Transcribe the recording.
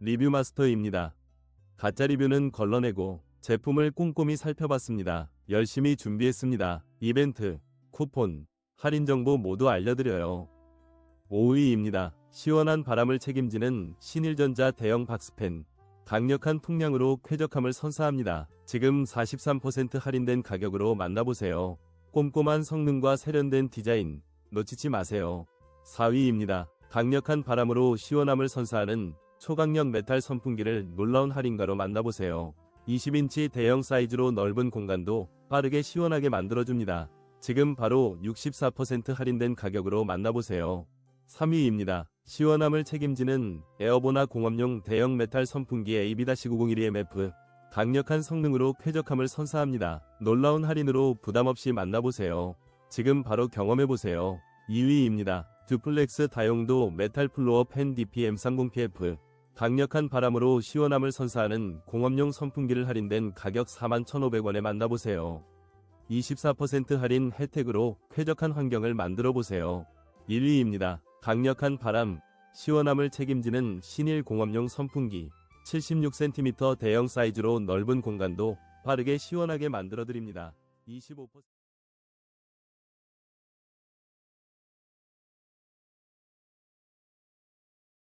리뷰 마스터입니다. 가짜 리뷰는 걸러내고 제품을 꼼꼼히 살펴봤습니다. 열심히 준비했습니다. 이벤트, 쿠폰, 할인 정보 모두 알려드려요. 5위입니다. 시원한 바람을 책임지는 신일전자 대형 박스팬. 강력한 풍량으로 쾌적함을 선사합니다. 지금 43% 할인된 가격으로 만나보세요. 꼼꼼한 성능과 세련된 디자인 놓치지 마세요. 4위입니다. 강력한 바람으로 시원함을 선사하는 초강력 메탈 선풍기를 놀라운 할인가로 만나보세요. 20인치 대형 사이즈로 넓은 공간도 빠르게 시원하게 만들어줍니다. 지금 바로 64% 할인된 가격으로 만나보세요. 3위입니다. 시원함을 책임지는 에어보나 공업용 대형 메탈 선풍기 AB-9012MF. 강력한 성능으로 쾌적함을 선사합니다. 놀라운 할인으로 부담없이 만나보세요. 지금 바로 경험해보세요. 2위입니다. 듀플렉스 다용도 메탈 플로어 팬 DPM30PF. 강력한 바람으로 시원함을 선사하는 공업용 선풍기를 할인된 가격 41,500원에 만나보세요. 24% 할인 혜택으로 쾌적한 환경을 만들어 보세요. 1위입니다. 강력한 바람, 시원함을 책임지는 신일 공업용 선풍기. 76cm 대형 사이즈로 넓은 공간도 빠르게 시원하게 만들어 드립니다. 25%